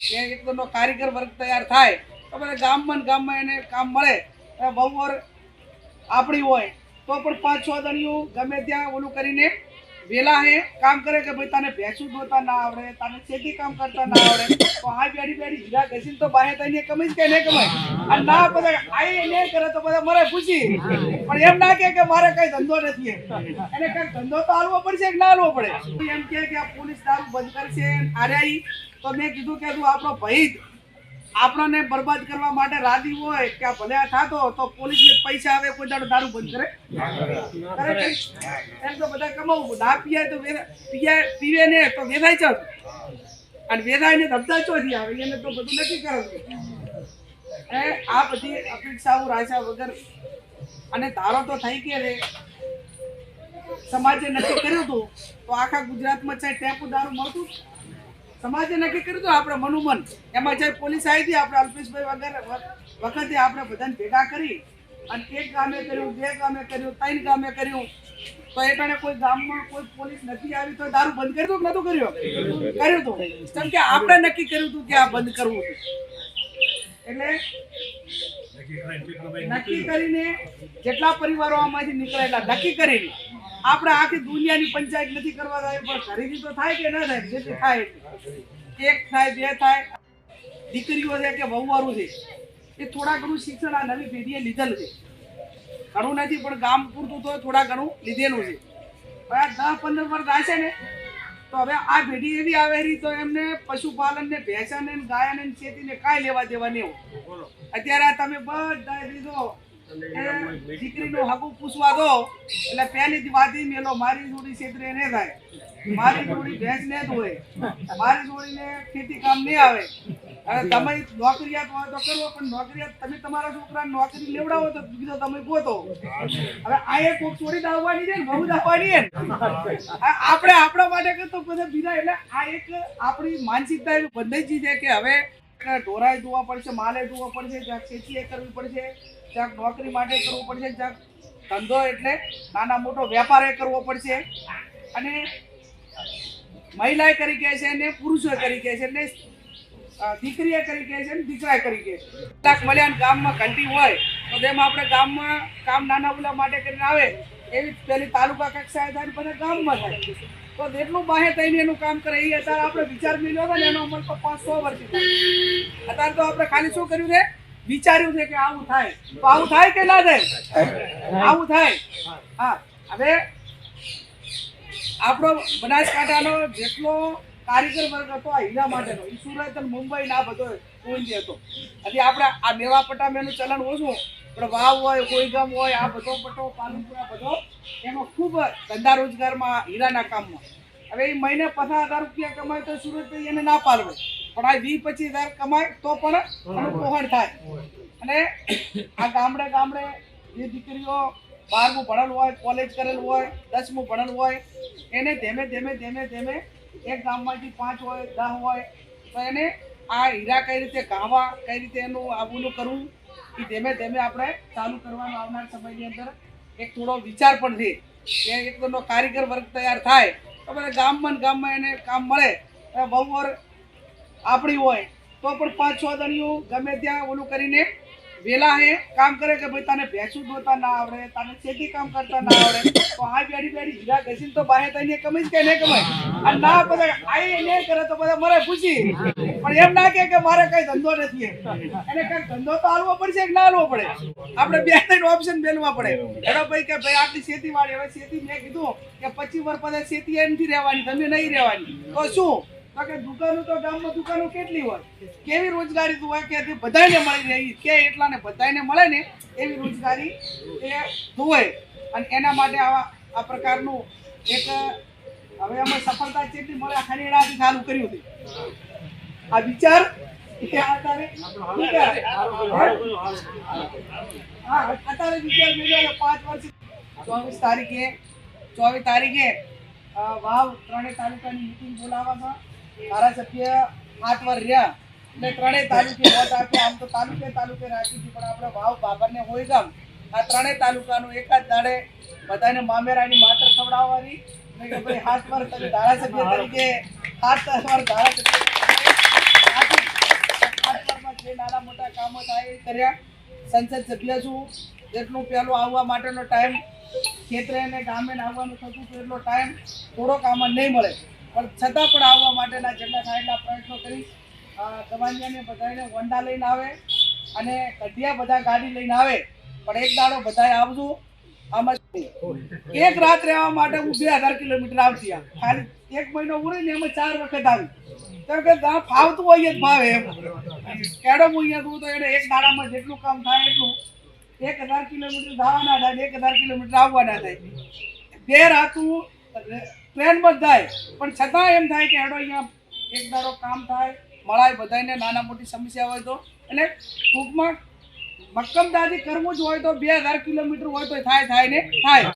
કે એક તો કારીગર વર્ગ તૈયાર થાય, તો બધા ગામમાં ગામમાં એને કામ મળે. અને આપણી હોય, તો પણ પાંચ છ દણિયું ગમે ત્યાં ઓલું કરીને વેલા હે, કામ કરે કે ભાઈ તને ભેંસું ધોતા ના આવડે, તને ખેતી કામ કરતા ના આવડે, તો હા બેડી બેડી હીરા ઘસીને તો બાહે થઈને કમાઈ કે નહીં કમાય? અને ના બધા આઈ નહીં કરે તો બધા મરે પૂછી પણ એમ ના કે કે મારે કઈ ધંધો નથી એને કઈ ધંધો તો હાલવો પડશે કે ના હાલવો પડે? એમ કે આ પોલીસ દારૂ બંધ કરશે આર્યા ઈ. તો મેં કીધું કે તું આપણો ભાઈ જ આપણને બરબાદ કરવા માટે રાજી હોય કે ભલે આ થાતો તો પોલીસને પૈસા આવે, કોઈ દાડો દારૂ બંધ કરે. એમ તો બધા કમાવું ના પીએ તો પીએ પીવે ને તો વેધાય છે અને વેરાય ને ધબધા ચોથી આવે, એને તો બધું નક્કી કરે એ આ બધી અપેક્ષાઓ રાજા વગર. અને ધારો તો થઈ ગયા રે. સમાજે નક્કી કર્યું હતું, તો આખા ગુજરાતમાં છે ટેમ્પો દારૂ મળતું. સમાજે નક્કી કર્યું હતું આપણે મનુમન. એમાં જ્યારે પોલીસ આવી હતી, આપણે અલ્પેશભાઈ વગેરે વખતે આપણે બધાને ભેગા કરી અને એક ગામે કર્યું, બે ગામે કર્યું, ત્રણ ગામે કર્યું. તો એ ટાણે કોઈ ગામમાં કોઈ પોલીસ નથી આવી તો દારૂ બંધ કર્યું કે નતું કર્યું? કર્યું હતું. કેમ કે આપણે નક્કી કર્યું હતું કે આ બંધ કરવું એટલે નક્કી કરીને જેટલા પરિવારો આમાંથી નીકળેલા, નક્કી કરીને આપણે આખી દુનિયાની પંચાયત નથી કરવા જાય પણ ખરીદી તો થાય કે ના થાય જેટલી થાય એક થાય બે થાય. દીકરીઓ છે કે વહુવારું છે એ થોડા ઘણું શિક્ષણ આ નવી પેઢીએ લીધેલું છે. ઘણું નથી પણ ગામ પૂરતું તો થોડા ઘણું લીધેલું છે. હવે આ દસ પંદર વર્ષ આવશે ને તો હવે આ પેઢી એવી આવેલી તો એમને પશુપાલન ને ભેંસા ને ગાયા ને ખેતીને કાંઈ લેવા દેવા નહીં અત્યારે આ તમે બધા લીધો દીકરીનું હગું પૂછવા દો એટલે પહેલી જ વાત મેલો મારી જોડી ક્ષેત્રે ને થાય મારી જોડી ભેંસ ને હોય. મારી જોડીને ખેતી કામ નહીં આવે. અને તમે નોકરિયાત હોય તો કરવો પણ નોકરિયાત તમે તમારા છોકરાને નોકરી લેવડાવો તો બીજો તમે ગોતો હવે આ એક કોક છોડી દાવવાની છે ને બહુ દાવવાની છે આપણે આપણા માટે કરતો બધા બીજા એટલે આ એક આપણી માનસિકતા એવી બંધાઈ છે કે હવે ઢોરાય ધોવા પડશે માલે ધોવા પડશે ખેતી કરવી પડશે. જ્યાં નોકરી માટે કરવું પડશે, ક્યાંક ધંધો એટલે નાના મોટો વેપાર એ કરવો પડશે. અને મહિલાએ કરી કહે છે ને પુરુષો કરી કહે છે ને દીકરીએ કરી કહે છે ને દીકરાએ કરી કહે છે. કલાક મળ્યા ગામમાં ઘંટી હોય, તો તેમાં આપણે ગામમાં કામ નાના ઓલા માટે કરીને આવે, એવી પેલી તાલુકા કક્ષાએ થાય પછી ગામમાં થાય. તો જેટલું બાહે થઈને એનું કામ કરે એ અત્યારે આપણે વિચાર મેળવ્યો હતો ને એનો અમલ તો પાંચ સો વર્ષથી થાય. અત્યારે તો આપણે ખાલી શું કર્યું છે? વિચાર્યું છે કે આવું થાય. તો આવું થાય કે ના થાય? આવું થાય. હા. હવે આપણો બનાસકાંઠાનો જેટલો કારીગર વર્ગ હતો, આ હીરા માટેનો એ સુરત અને મુંબઈ ના બધો કોઈ હતો. હજી આપણે આ મેવા પટામેનું ચલણ ઓછું, પણ વાવ હોય કોઈગામ હોય, આ બધો પટો પાલનપુરા બધો એમાં ખૂબ ધંધા રોજગારમાં હીરાના કામમાં. હવે એ મહિને પચાસ હજાર રૂપિયા કમાય તો સુરત એને ના પાલવે. પણ આ વીસ પચીસ હજાર કમાય તો પણ પોહણ થાય. અને આ ગામડે ગામડે જે દીકરીઓ બારમું ભણેલું હોય કોલેજ કરેલું હોય દસમું ભણેલું હોય એને ધીમે ધીમે ધીમે ધીમે એક ગામમાંથી પાંચ હોય દસ હોય તો એને આ હીરા કઈ રીતે ગાવા કઈ રીતે એનું આવું કરવું એ ધીમે ધીમે આપણે ચાલુ કરવાનું આવનાર સમયની અંદર એક થોડો વિચાર પણ છે કે એક કારીગર વર્ગ તૈયાર થાય તો બધા ગામમાં ગામમાં એને કામ મળે. બહુ આપણી હોય, તો પણ પાંચ છ દણીઓ ગમે ત્યાં ઓલું કરીને વેલા હે, કામ કરે કે ભાઈ તને ભેંસું ધોતા ના આવડે, તને ખેતી કામ કરતા ના આવડે, તો આ બેડી બેડી હીરા ઘસીને તો બાહે તને કમાઈ કે નહીં કમાય અને ના બધા આઈ નહીં કરે તો બધા મરે પૂછી પણ એમ ના કે મારે કઈ ધંધો નથી એને કઈ ધંધો તો હાલવો પડશે કે ના હાલવો પડે? આપણે બે ત્રણ ઓપ્શન મેળવા પડે. એનો ભાઈ કે ભાઈ આટલી ખેતી વાળી હવે ખેતી મેં કીધું કે પચીસ વર્ષ પછી ખેતી એમથી રહેવાની, તમે નહીં રહેવાની. તો શું? તો કે દુકાનો તો ગામમાં દુકાનો કેટલી હોય? કેવી રોજગારી તો હોય કે બધાને મળી રહી કે એટલા ને બધાને મળે ને, એવી રોજગારી એ હોય. અને એના માટે આવા, આ પ્રકારનું એક, હવે અમે સફળતા કેટલી મળે, આ ખરેડાથી ચાલુ કર્યું હતું આ વિચાર અત્યારે વિચાર મેળવ્યો પાંચ વર્ષ. ચોવીસ તારીખે ચોવીસ તારીખે વાવ ત્રણેય તાલુકાની મિટિંગ બોલાવવામાં ધારાસભ્ય આઠ વાર રહ્યા. એટલે ત્રણેય તાલુકે વોટ આપ્યા આમ તો તાલુકે તાલુકે રાખી પણ આપણે વાવ બાબરને હોય ગામ આ ત્રણેય તાલુકાનું એક જ દાડે બધાને મામેરાની માત્ર ખવડાવવાની. કે છું. જેટલું પહેલું આવવા માટેનો ટાઈમ ખેતરે ગામે આવવાનું થતું એટલો ટાઈમ થોડોક આમાં નહીં મળે. પણ છતાં પણ આવવા માટેના જેટલા થાય પ્રયત્નો કરી દવાનિયાને બધાને વંડા લઈને આવે અને કઢિયા બધા ગાડી લઈને આવે, પણ એક દાડો બધાએ આવજો. આમાં એક રાત રહેવા માટે હું બે હજાર કિલોમીટર આવતી ખાલી એક મહિનો ઉડી ને એમાં ચાર વખત આવી. કેમ કે ત્યાં ફાવતું હોય જ ભાવે એમ. કેડો અહીંયા દઉં તો એને એક દાડામાં જેટલું કામ થાય એટલું. એક હજાર કિલોમીટર જવાના થાય એક હજાર કિલોમીટર આવવાના થાય. બે રાતું ટ્રેનમાં બધાય પણ છતાં એમ થાય કે હેડો અહીંયા એક દાડો કામ થાય. મળાય બધાને નાના મોટી સમસ્યા હોય તો. એટલે ટૂંકમાં મક્કમદારી કરવું જ હોય તો બે હજાર કિલોમીટર હોય તો થાય થાય ને થાય.